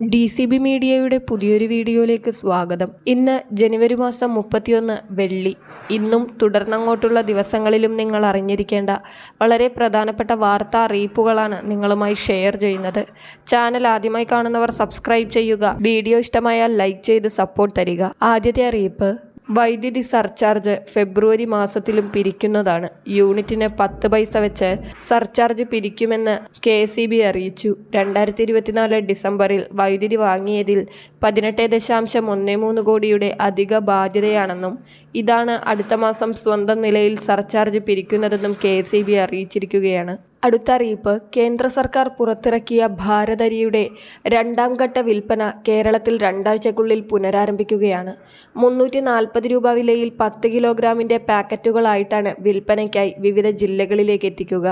D C B മീഡിയയുടെ പുതിയൊരു വീഡിയോയിലേക്ക് സ്വാഗതം. ഇന്ന് ജനുവരി മാസം മുപ്പത്തിയൊന്ന് വെള്ളി. ഇന്നും തുടർന്നങ്ങോട്ടുള്ള ദിവസങ്ങളിലും നിങ്ങൾ അറിഞ്ഞിരിക്കേണ്ട വളരെ പ്രധാനപ്പെട്ട വാർത്താ അറിയിപ്പുകളാണ് നിങ്ങളുമായി ഷെയർ ചെയ്യുന്നത്. ചാനൽ ആദ്യമായി കാണുന്നവർ സബ്സ്ക്രൈബ് ചെയ്യുക വീഡിയോ ഇഷ്ടമായാൽ ലൈക്ക് ചെയ്ത് സപ്പോർട്ട് തരിക. ആദ്യത്തെ അറിയിപ്പ് വൈദ്യുതി സർചാർജ് ഫെബ്രുവരി മാസത്തിലും പിരിക്കുന്നതാണ്. യൂണിറ്റിന് പത്ത് പൈസ വെച്ച് സർചാർജ് പിരിക്കുമെന്ന് കെ സി ബി അറിയിച്ചു. രണ്ടായിരത്തി ഇരുപത്തിനാല് ഡിസംബറിൽ വൈദ്യുതി വാങ്ങിയതിൽ പതിനെട്ട് ദശാംശം ഒന്ന് മൂന്ന് കോടിയുടെ അധിക ബാധ്യതയാണെന്നും ഇതാണ് അടുത്ത മാസം സ്വന്തം നിലയിൽ സർചാർജ് പിരിക്കുന്നതെന്നും കെ സി ബി അറിയിച്ചിരിക്കുകയാണ്. അടുത്ത അറിയിപ്പ് കേന്ദ്ര സർക്കാർ പുറത്തിറക്കിയ ഭാരതരിയുടെ രണ്ടാം ഘട്ട വിൽപ്പന കേരളത്തിൽ രണ്ടാഴ്ചക്കുള്ളിൽ പുനരാരംഭിക്കുകയാണ്. മുന്നൂറ്റി നാൽപ്പത് രൂപ വിലയിൽ പത്ത് കിലോഗ്രാമിന്റെ പാക്കറ്റുകളായിട്ടാണ് വിൽപ്പനയ്ക്കായി വിവിധ ജില്ലകളിലേക്ക് എത്തിക്കുക.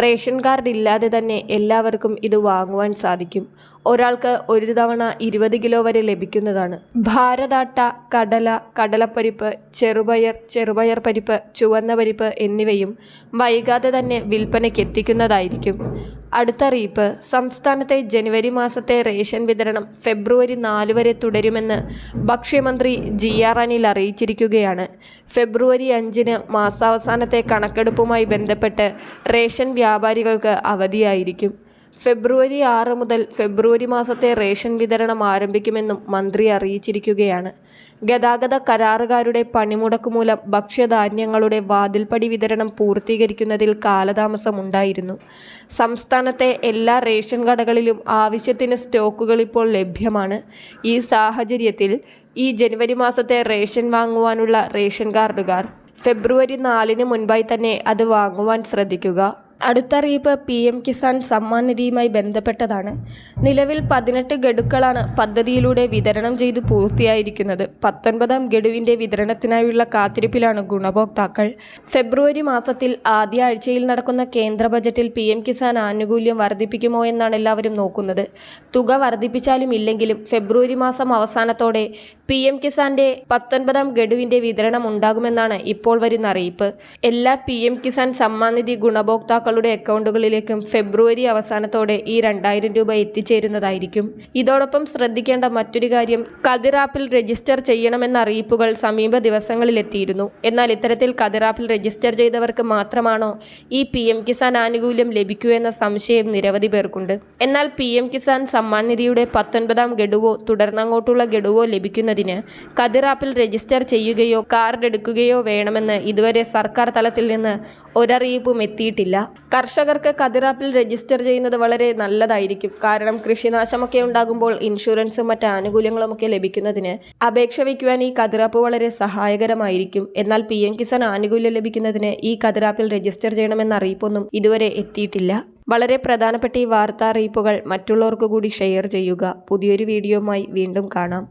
റേഷൻ കാർഡ് ഇല്ലാതെ തന്നെ എല്ലാവർക്കും ഇത് വാങ്ങുവാൻ സാധിക്കും. ഒരാൾക്ക് ഒരു തവണ ഇരുപത് കിലോ വരെ ലഭിക്കുന്നതാണ്. ഭാരതാട്ട കടല കടലപ്പരിപ്പ് ചെറുപയർ ചെറുപയർ പരിപ്പ് ചുവന്ന പരിപ്പ് എന്നിവയും വൈകാതെ തന്നെ വിൽപ്പനയ്ക്ക് എത്തിക്കുന്നതായിരിക്കും. അടുത്ത അറിയിപ്പ് സംസ്ഥാനത്തെ ജനുവരി മാസത്തെ റേഷൻ വിതരണം ഫെബ്രുവരി നാല് വരെ തുടരുമെന്ന് ഭക്ഷ്യമന്ത്രി ജി ആർ അനിൽ അറിയിച്ചിരിക്കുകയാണ്. ഫെബ്രുവരി അഞ്ചിന് മാസാവസാനത്തെ കണക്കെടുപ്പുമായി ബന്ധപ്പെട്ട് റേഷൻ വ്യാപാരികൾക്ക് അവധിയായിരിക്കും. ഫെബ്രുവരി ആറ് മുതൽ ഫെബ്രുവരി മാസത്തെ റേഷൻ വിതരണം ആരംഭിക്കുമെന്നും മന്ത്രി അറിയിച്ചിരിക്കുകയാണ്. ഗതാഗത കരാറുകാരുടെ പണിമുടക്ക് മൂലം ഭക്ഷ്യധാന്യങ്ങളുടെ വാതിൽപ്പടി വിതരണം പൂർത്തീകരിക്കുന്നതിൽ കാലതാമസമുണ്ടായിരുന്നു സംസ്ഥാനത്തെ എല്ലാ റേഷൻ കടകളിലും ആവശ്യത്തിന് സ്റ്റോക്കുകൾ ഇപ്പോൾ ലഭ്യമാണ്. ഈ സാഹചര്യത്തിൽ ഈ ജനുവരി മാസത്തെ റേഷൻ വാങ്ങുവാനുള്ള റേഷൻ കാർഡുകാർ ഫെബ്രുവരി നാലിന് മുൻപായി തന്നെ അത് വാങ്ങുവാൻ ശ്രദ്ധിക്കുക. അടുത്ത അറിയിപ്പ് പി എം കിസാൻ സമ്മാൻ നിധിയുമായി ബന്ധപ്പെട്ടതാണ്. നിലവിൽ പതിനെട്ട് ഗഡുക്കളാണ് പദ്ധതിയിലൂടെ വിതരണം ചെയ്ത് പൂർത്തിയായിരിക്കുന്നത്. പത്തൊൻപതാം ഗഡുവിന്റെ വിതരണത്തിനായുള്ള കാത്തിരിപ്പിലാണ് ഗുണഭോക്താക്കൾ. ഫെബ്രുവരി മാസത്തിൽ ആദ്യ ആഴ്ചയിൽ നടക്കുന്ന കേന്ദ്ര ബജറ്റിൽ പി എം കിസാൻ ആനുകൂല്യം വർദ്ധിപ്പിക്കുമോ എന്നാണ് എല്ലാവരും നോക്കുന്നത്. തുക വർദ്ധിപ്പിച്ചാലും ഇല്ലെങ്കിലും ഫെബ്രുവരി മാസം അവസാനത്തോടെ പി എം കിസാന്റെ പത്തൊൻപതാം ഗഡുവിന്റെ വിതരണം ഉണ്ടാകുമെന്നാണ് ഇപ്പോൾ വരുന്ന അറിയിപ്പ്. എല്ലാ പി എം കിസാൻ സമ്മാൻ നിധി ഗുണഭോക്താക്കൾ മക്കളുടെ അക്കൗണ്ടുകളിലേക്കും ഫെബ്രുവരി അവസാനത്തോടെ ഈ രണ്ടായിരം രൂപ എത്തിച്ചേരുന്നതായിരിക്കും. ഇതോടൊപ്പം ശ്രദ്ധിക്കേണ്ട മറ്റൊരു കാര്യം കതിർ ആപ്പിൽ രജിസ്റ്റർ ചെയ്യണമെന്ന അറിയിപ്പുകൾ സമീപ ദിവസങ്ങളിൽ എത്തിയിരുന്നു എന്നാൽ ഇത്തരത്തിൽ കതിർ ആപ്പിൽ രജിസ്റ്റർ ചെയ്തവർക്ക് മാത്രമാണോ ഈ പി എം കിസാൻ ആനുകൂല്യം ലഭിക്കൂ എന്ന സംശയം നിരവധി പേർക്കുണ്ട്. എന്നാൽ പി എം കിസാൻ സമ്മാൻ നിധിയുടെ പത്തൊൻപതാം ഗഡുവോ തുടർന്നങ്ങോട്ടുള്ള ഗഡുവോ ലഭിക്കുന്നതിന് കതിർ ആപ്പിൽ രജിസ്റ്റർ ചെയ്യുകയോ കാർഡ് എടുക്കുകയോ വേണമെന്ന് ഇതുവരെ സർക്കാർ തലത്തിൽ നിന്ന് ഒരറിയിപ്പും എത്തിയിട്ടില്ല. കർഷകർക്ക് കതിറാപ്പിൽ രജിസ്റ്റർ ചെയ്യുന്നത് വളരെ നല്ലതായിരിക്കും. കാരണം കൃഷിനാശമൊക്കെ ഉണ്ടാകുമ്പോൾ ഇൻഷുറൻസും മറ്റ് ആനുകൂല്യങ്ങളുമൊക്കെ ലഭിക്കുന്നതിന് അപേക്ഷ വയ്ക്കുവാൻ ഈ കതിറാപ്പ് വളരെ സഹായകരമായിരിക്കും. എന്നാൽ പി എം കിസാൻ ആനുകൂല്യം ലഭിക്കുന്നതിന് ഈ കതിറാപ്പിൽ രജിസ്റ്റർ ചെയ്യണമെന്ന അറിയിപ്പൊന്നും ഇതുവരെ എത്തിയിട്ടില്ല. വളരെ പ്രധാനപ്പെട്ട ഈ വാർത്താ അറിയിപ്പുകൾ മറ്റുള്ളവർക്ക് കൂടി ഷെയർ ചെയ്യുക. പുതിയൊരു വീഡിയോയുമായി വീണ്ടും കാണാം.